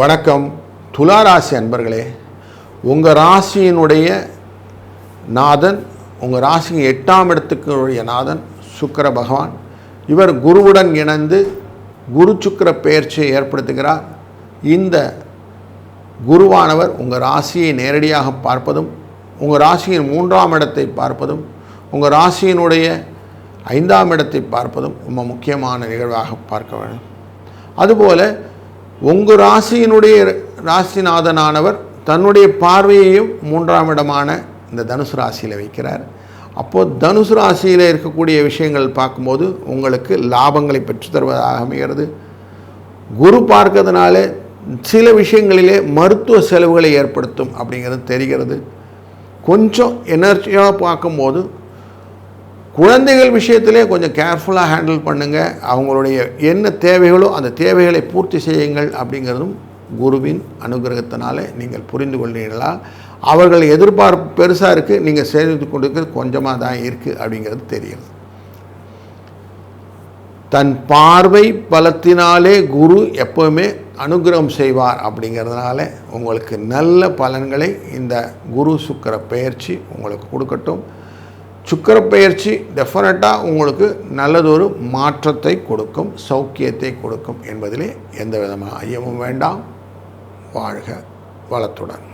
வணக்கம். துளாராசி அன்பர்களே உங்கள் ராசியினுடைய நாதன் உங்கள் ராசியின் எட்டாம் இடத்துக்குடைய நாதன் சுக்கிர பகவான். இவர் குருவுடன் இணைந்து குரு சுக்கிர பெயர்ச்சியை ஏற்படுத்துகிறார். இந்த குருவானவர் உங்கள் ராசியை நேரடியாக பார்ப்பதும் உங்கள் ராசியின் மூன்றாம் இடத்தை பார்ப்பதும் உங்கள் ராசியினுடைய ஐந்தாம் இடத்தை பார்ப்பதும் ரொம்ப முக்கியமான நிகழ்வாக பார்க்க வேண்டும். அதுபோல உங்கள் ராசியினுடைய ராசிநாதனானவர் தன்னுடைய பார்வையையும் மூன்றாம் இடமான இந்த தனுசு ராசியில் வைக்கிறார். அப்போது தனுசு ராசியில் இருக்கக்கூடிய விஷயங்கள் பார்க்கும்போது உங்களுக்கு லாபங்களை பெற்று தருவதாக அமைகிறது. குரு பார்க்கறதுனால சில விஷயங்களிலே மருத்துவ செலவுகளை ஏற்படுத்தும் அப்படிங்கிறது தெரிகிறது. கொஞ்சம் எனர்ஜியாக பார்க்கும்போது குழந்தைகள் விஷயத்திலே கொஞ்சம் கேர்ஃபுல்லாக ஹேண்டில் பண்ணுங்கள் அவங்களுடைய என்ன தேவைகளோ அந்த தேவைகளை பூர்த்தி செய்யுங்கள் அப்படிங்கிறதும் குருவின் அனுகிரகத்தினாலே நீங்கள் புரிந்து கொள்கிறீர்களால் அவர்கள் எதிர்பார்ப்பு பெருசாக இருக்குது நீங்கள் செய்து கொண்டிருக்கிறது கொஞ்சமாக தான் இருக்குது அப்படிங்கிறது தெரியுது தன் பார்வை பலத்தினாலே குரு எப்போவுமே அனுகிரகம் செய்வார் அப்படிங்கிறதுனால உங்களுக்கு நல்ல பலன்களை இந்த குரு சுக்கர பெயர்ச்சி உங்களுக்கு கொடுக்கட்டும். சுக்கர பயிற்சி டெஃபினட்டாக உங்களுக்கு நல்லதொரு மாற்றத்தை கொடுக்கும் சௌக்கியத்தை கொடுக்கும் என்பதிலே எந்த விதமான ஐயமும் வேண்டாம். வாழ்க வளத்துடன்.